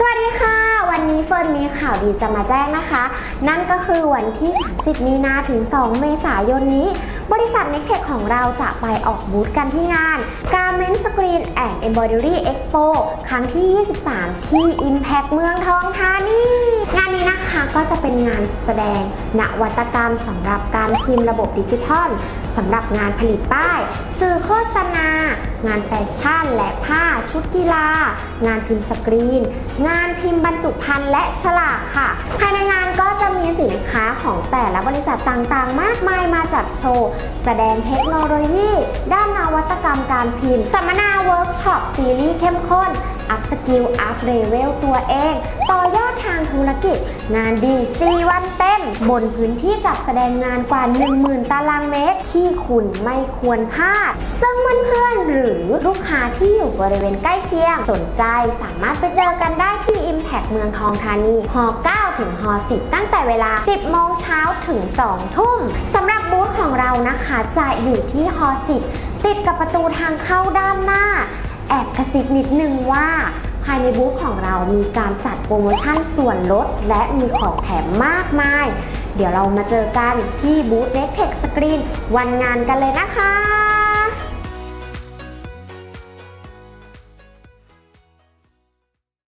สวัสดีค่ะ วันนี้เฟิร์นมีข่าวดีจะมาแจ้งนะคะ นั่นก็คือวันที่ 30 มีนาถึง 2 เมษายนนี้ บริษัท n e c t e c h ของเราจะไปออกบูธกันที่งาน Garment Screen and Embroidery Expo ครั้งที่ 23 ที่ Impact เมืองทองธานีงานนี้นะคะก็จะเป็นงานแสดงนวัตกรรมสำหรับการพิมพ์ระบบดิจิทัลสำหรับงานผลิตป้าย สื่อโฆษณา งานแฟชั่นและผ้าชุดกีฬา งานพิมพ์สกรีน งานพิมพ์บรรจุภัณฑ์และฉลากค่ะ ภายในงานก็จะมีสินค้าของแต่ละบริษัทต่างๆ มากมายมาจัดโชว์ แสดงเทคโนโลยี ด้านนวัตก รมการพิมพ์ สัมมนาเวิร์กช็อปซีรีส์เข้มข้น อัพสกิล อัพเลเวลตัวเอง ต่อยอดทางธุรกิจ งานดี 4 วันเต็ม บนพื้นที่จัดแสดงงานกว่า 10,000 ตารางเมตร ที่คุณไม่ควรพลาด ซึ่งเพื่อนๆ หรือลูกค้าที่อยู่บริเวณใกล้เคียง สนใจสามารถไปเจอกันได้ที่ Impact เมืองทองธานีห9ถึงห10 ตั้งแต่เวลา 10 โมงเช้าถึง 2 ทุ่มสำหรับบูธของเรานะคะจะอยู่ที่ห10 ติดกับประตูทางเข้าด้านหน้า แอบกระซิบนิดนึงว่า ภายในบูธของเรามีการจัดโปรโมชั่นส่วนลด และมีของแถมมากมาย เดี๋ยวเรามาเจอกันที่บูธ n e c t e c h Screen วันงานกันเลยนะคะ